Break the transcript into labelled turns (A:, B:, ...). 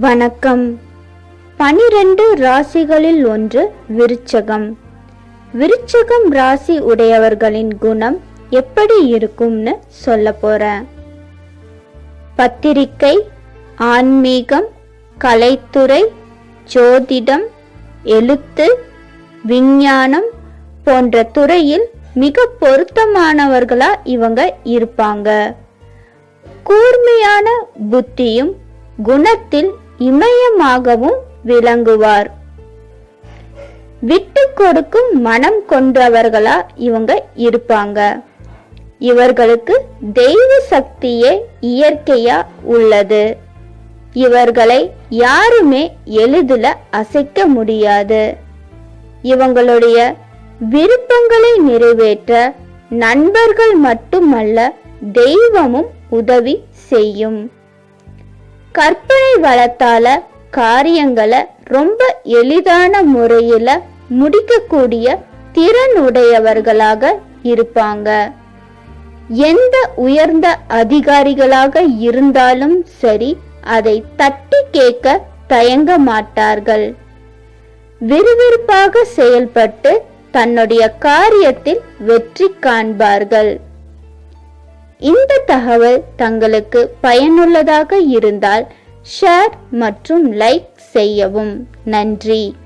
A: வணக்கம். பனிரெண்டு ராசிகளில் ஒன்று விருச்சகம். விருச்சகம் ராசி உடையவர்களின் குணம் எப்படி இருக்கும்னு சொல்ல போறேன் பத்திரிக்கை ஆன்மீகம் கலைத்துறை ஜோதிடம் எழுத்து விஞ்ஞானம் போன்ற துறையில் மிக பொருத்தமானவர்களா இவங்க இருப்பாங்க. கூர்மையான புத்தியும் குணத்தில் இமயமாகவும் விளங்குவார். விட்டு கொடுக்கும் மனம் கொண்டவர்களா இவங்க இருப்பாங்க. இவர்களுக்கு தெய்வ சக்தியே இயற்கையா உள்ளது. இவர்களை யாருமே எளிதில் அசைக்க முடியாது. இவங்களுடைய விருப்பங்களை நிறைவேற்ற நண்பர்கள் மட்டுமல்ல தெய்வமும் உதவி செய்யும். கற்பனை வளத்தால காரியங்களை ரொம்ப எளிதான முறையில முடிக்கக்கூடிய திறன் உடையவர்களாக இருப்பாங்க. எந்த உயர்ந்த அதிகாரிகளாக இருந்தாலும் சரி அதை தட்டி கேட்க தயங்க மாட்டார்கள். விறுவிறுப்பாக செயல்பட்டு தன்னுடைய காரியத்தில் வெற்றி காண்பார்கள். இந்த தகவல் தங்களுக்கு பயனுள்ளதாக இருந்தால் ஷேர் மற்றும் லைக் செய்யவும். நன்றி.